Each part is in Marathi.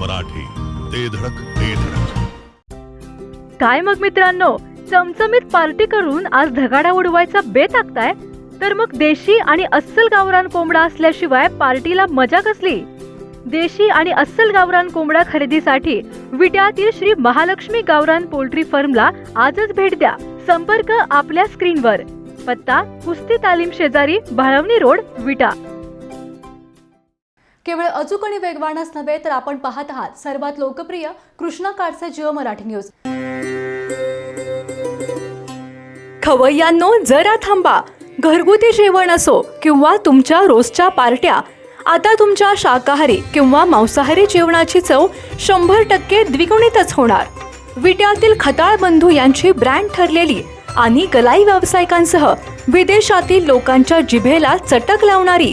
मराठी. ते धडक ते धडक. काय मग मित्रांनो चमचमीत पार्टी करून आज धगाडा उडवायचा बेत आखताय? तर मग देशी आणि अस्सल गावरान कोंबडा असल्याशिवाय पार्टीला मजा कसली? देशी आणि अस्सल गावरान कोंबडा खरेदीसाठी विट्यातील श्री महालक्ष्मी गावरान पोल्ट्री फर्मला आजच भेट द्या. संपर्क आपल्या स्क्रीनवर. पत्ता कुस्ती तालीम शेजारी भाळवणी रोड विटा. केवळ अचूक आणि वेगवानच नव्हे तर आपण पाहत आहात सर्वात लोकप्रिय कृष्णा काडसे जिओ मराठी न्यूज. खवय्यांनो जरा थांबा. घरगुती जेवण असो किंवा तुमच्या रोजच्या पार्ट्या आता तुमच्या शाकाहारी किंवा मांसाहारी जेवणाची चव शंभर टक्के द्विगुणितच होणार. विट्यातील खताळ बंधू यांची ब्रँड ठरलेली आणि गलाई व्यावसायिकांसह विदेशातील लोकांच्या जिभेला चटक लावणारी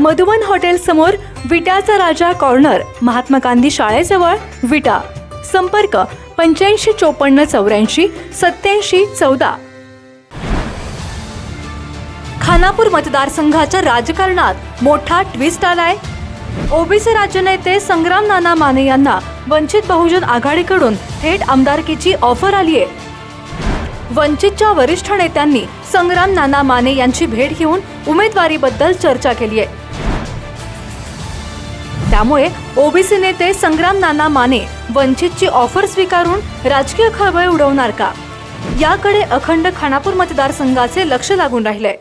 मधुबन हॉटेल समोर विटाचा राजा कॉर्नर महात्मा गांधी शाळेजवळ विटा. संपर्क पंच्याऐंशी चोपन्न चौऱ्याऐंशी सत्याऐंशी चौदा. खानापूर मतदारसंघाच्या राजकारणात मोठा ट्विस्ट आलाय. ओबीसी राज्यनेते संग्राम नाना माने यांना वंचित बहुजन आघाडीकडून थेट आमदारकीची ऑफर आली आहे वंचितच्या वरिष्ठ नेत्यांनी संग्राम नाना माने यांची भेट घेऊन उमेदवारीबद्दल चर्चा केली आहे त्यामुळे ओबीसी नेते संग्राम नाना माने वंचितची ऑफर स्वीकारून राजकीय खळबळ उडवणार का? याकडे अखंड खानापूर मतदारसंघाचे लक्ष लागून राहिले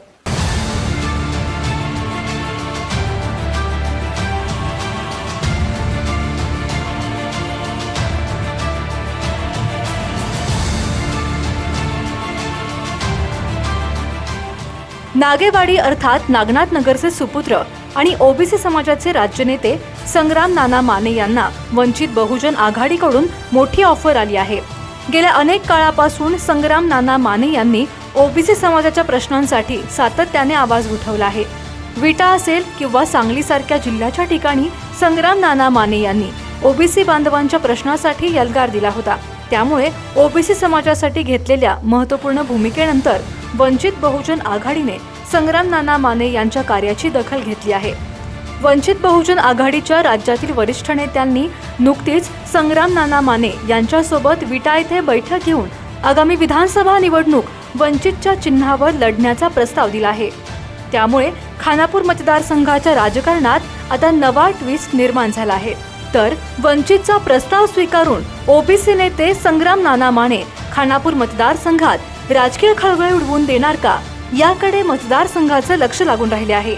नागेवाडी अर्थात नागनाथ नगरचे सुपुत्र आणि ओबीसी समाजाचे राज्यनेते संग्राम नाना माने यांना वंचित बहुजन आघाडीकडून मोठी ऑफर आली आहे. गेल्या अनेक काळापासून संग्राम नाना माने यांनी ओबीसी समाजाच्या प्रश्नांसाठी सातत्याने आवाज उठवला आहे. विटा असेल किंवा सांगलीसारख्या जिल्ह्याच्या ठिकाणी संग्राम नाना माने यांनी ओबीसी बांधवांच्या प्रश्नासाठी यलगार दिला होता. त्यामुळे ओबीसी समाजासाठी घेतलेल्या महत्त्वपूर्ण भूमिकेनंतर वंचित बहुजन आघाडीने संग्राम नाना माने यांच्या कार्याची दखल घेतली आहे. वंचित बहुजन आघाडीच्या राज्यातील वरिष्ठ नेत्यांनी नुकतीच संग्राम नाना माने यांच्यासोबत विटा येथे बैठक घेऊन आगामी विधानसभा निवडणूक वंचितच्या चिन्हावर लढण्याचा प्रस्ताव दिला आहे. त्यामुळे खानापूर मतदारसंघाच्या राजकारणात आता नवा ट्विस्ट निर्माण झाला आहे. तर वंचितचा प्रस्ताव स्वीकारून ओबीसी नेते संग्राम नाना माने खानापूर मतदारसंघात राजकीय खळबळ उडवून देणार का? याकडे मतदारसंघाचं लक्ष लागून राहिले आहे.